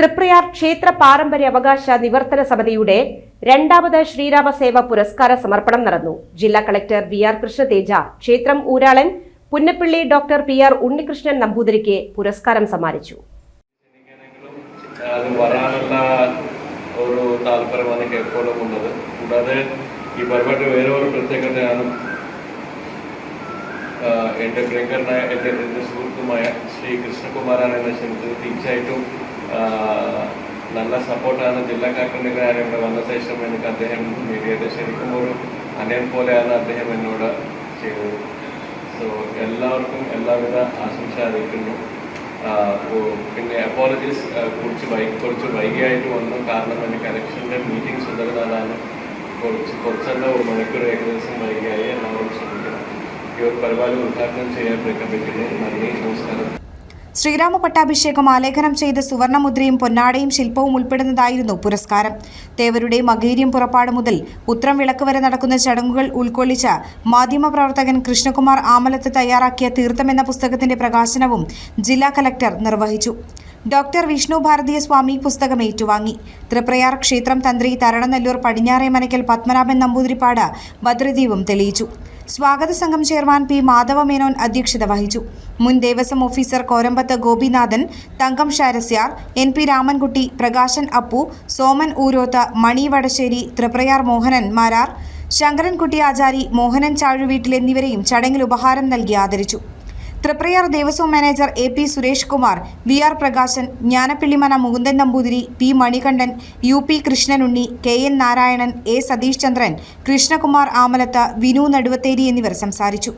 തൃപ്രയാർ ക്ഷേത്ര പാരമ്പര്യ അവകാശ നിവർത്തന സമിതിയുടെ രണ്ടാമത് ശ്രീരാമസേവ പുരസ്കാര സമർപ്പണം നടന്നു. ജില്ലാ കളക്ടർ വി ആർ കൃഷ്ണതേജ ക്ഷേത്രം ഊരാളൻ Punnappally doctor P R Unnikrishnan നമ്പൂതിരിക്ക് പുരസ്കാരം സമ്മാനിച്ചു. വരാനുള്ള ഒരു കൂടാതെ ഈ പരിപാടി വേറെ ഒരു പ്രത്യേകതയാണ്. എന്റെ പ്രിയങ്കരനായ എന്റെ എന്റെ സുഹൃത്തുമായ ശ്രീ കൃഷ്ണകുമാരാണ് എന്നെ ക്ഷണിച്ചത്. തീർച്ചയായിട്ടും നല്ല സപ്പോർട്ടാണ് ജില്ലാ കളക്ടറിന്റെ കാര്യം ഇവിടെ വന്ന ശേഷം എനിക്ക് അദ്ദേഹം നേടിയത് ശരിക്കും ഒരു അനിയൻ പോലെയാണ് അദ്ദേഹം എന്നോട് ചെയ്തത്. സോ എല്ലാവർക്കും എല്ലാവിധ ആശംസ അറിയിക്കുന്നു. പിന്നെ അപ്പോളജീസ് കുറച്ച് വൈ കുറച്ച് വൈകിയായിട്ട് വന്നു. കാരണം എന്റെ കലക്ഷന്റെ മീറ്റിംഗ്സ് ഉള്ളതിനാലാണ് കുറച്ച് കുറച്ചല്ല ഒരു മണിക്കൂർ ഏകദേശം വൈകിയായി. എല്ലാവരും ശ്രമിക്കണം ഈ ഒരു പരിപാടി ഉദ്ഘാടനം ചെയ്യാൻ പ്രഖ്യാപിക്കുന്നു നന്ദി നമസ്കാരം. ശ്രീരാമ പട്ടാഭിഷേകം ആലേഖനം ചെയ്ത സുവർണമുദ്രയും പൊന്നാടയും ശില്പവും ഉൾപ്പെടുന്നതായിരുന്നു പുരസ്കാരം. തേവരുടെ മകേരിയം പുറപ്പാട് മുതൽ ഉത്രം വിളക്ക് വരെ നടക്കുന്ന ചടങ്ങുകൾ ഉൾക്കൊള്ളിച്ച മാധ്യമപ്രവർത്തകൻ കൃഷ്ണകുമാർ ആമലത്ത് തയ്യാറാക്കിയ തീർത്ഥം എന്ന പുസ്തകത്തിന്റെ പ്രകാശനവും ജില്ലാ കലക്ടർ നിർവഹിച്ചു. ഡോക്ടർ വിഷ്ണു ഭാരതീയ സ്വാമി പുസ്തകം ഏറ്റുവാങ്ങി. തൃപ്രയാർ ക്ഷേത്രം തന്ത്രി തരണനെല്ലൂർ പടിഞ്ഞാറേ മനക്കൽ പത്മനാഭൻ നമ്പൂതിരിപ്പാട് ഭദ്രദീപം തെളിയിച്ചു. സ്വാഗത സംഘം ചെയർമാൻ പി മാധവ മേനോൻ അധ്യക്ഷത വഹിച്ചു. മുൻ Devaswom officer Korambath Gopinathan Thankam Sharasyar N P Ramankutty Prakashan Appu Soman Urothu Mani Vadasseri Triprayar Mohanan Marar Sankarankutty Achari Mohanan Chazhuveettil എന്നിവരെയും ചടങ്ങിൽ ഉപഹാരം നൽകി ആദരിച്ചു. Triprayar Devaswom manager A P Suresh Kumar V R Prakashan Jnanappillimana Mukundan Namboothiri P Manikandan U P Krishnanunni K N Narayanan A Satheesh Chandran Krishnakumar Amalath Vinu Naduvatheri എന്നിവർ സംസാരിച്ചു.